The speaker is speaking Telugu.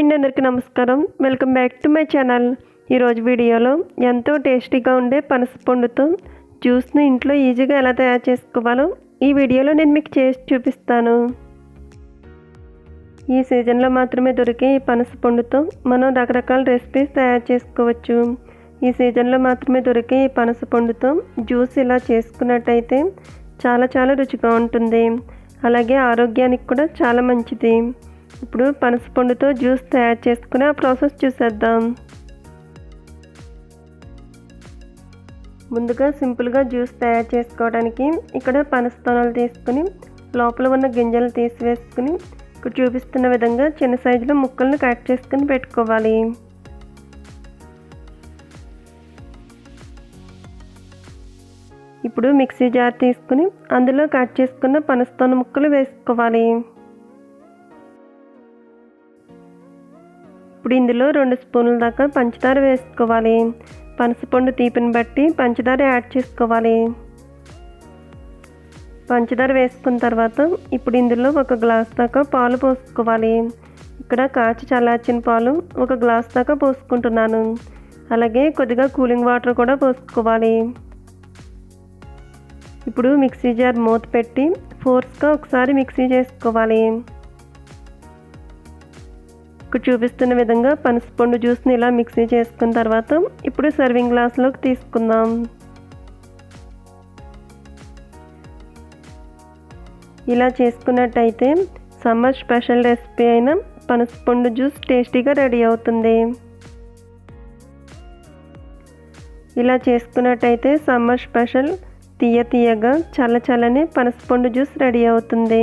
అండి అందరికీ నమస్కారం. Welcome back to my channel ఈరోజు వీడియోలో ఎంతో టేస్టీగా ఉండే పనసపండుతో జ్యూస్ను జ్యూస్ని ఇంట్లో ఈజీగా ఎలా తయారు చేసుకోవాలో ఈ వీడియోలో నేను మీకు చేసి చూపిస్తాను. ఈ సీజన్లో మాత్రమే దొరికే ఈ పనసపండుతో మనం రకరకాల రెసిపీస్ తయారు చేసుకోవచ్చు. ఈ సీజన్లో మాత్రమే దొరికే ఈ పనసపండుతో జ్యూస్ ఇలా చేసుకున్నట్టయితే చాలా చాలా రుచిగా ఉంటుంది. అలాగే ఆరోగ్యానికి కూడా చాలా మంచిది. ఇప్పుడు పనసపండుతో జ్యూస్ తయారు చేసుకుని ఆ ప్రాసెస్ చూసేద్దాం. ముందుగా సింపుల్గా జ్యూస్ తయారు చేసుకోవడానికి ఇక్కడ పనసతోనలు తీసుకుని లోపల ఉన్న గింజలు తీసివేసుకుని ఇక్కడ చూపిస్తున్న విధంగా చిన్న సైజులో ముక్కలను కట్ చేసుకుని పెట్టుకోవాలి. ఇప్పుడు మిక్సీ జార్ తీసుకుని అందులో కట్ చేసుకున్న పనస్తోన ముక్కలు వేసుకోవాలి. ఇప్పుడు ఇందులో రెండు స్పూన్ల దాకా పంచదార వేసుకోవాలి. పనసపండు తీపిని బట్టి పంచదార యాడ్ చేసుకోవాలి. పంచదార వేసుకున్న తర్వాత ఇప్పుడు ఇందులో ఒక గ్లాస్ దాకా పాలు పోసుకోవాలి. ఇక్కడ కాచి చల్లార్చిన పాలు ఒక గ్లాస్ దాకా పోసుకుంటున్నాను. అలాగే కొద్దిగా కూలింగ్ వాటర్ కూడా పోసుకోవాలి. ఇప్పుడు మిక్సీ జార్ మూత పెట్టి ఫోర్స్గా ఒకసారి మిక్సీ చేసుకోవాలి. ఇక్కడ చూపిస్తున్న విధంగా పనసపండు జ్యూస్ని ఇలా మిక్సీ చేసుకున్న తర్వాత ఇప్పుడు సర్వింగ్ గ్లాస్లోకి తీసుకుందాం. ఇలా చేసుకున్నట్టయితే సమ్మర్ స్పెషల్ రెసిపీ అయిన పనసపండు జ్యూస్ టేస్టీగా రెడీ అవుతుంది. ఇలా చేసుకున్నట్టయితే సమ్మర్ స్పెషల్ తీయ తీయగా చల్ల చల్లని పనసపండు జ్యూస్ రెడీ అవుతుంది.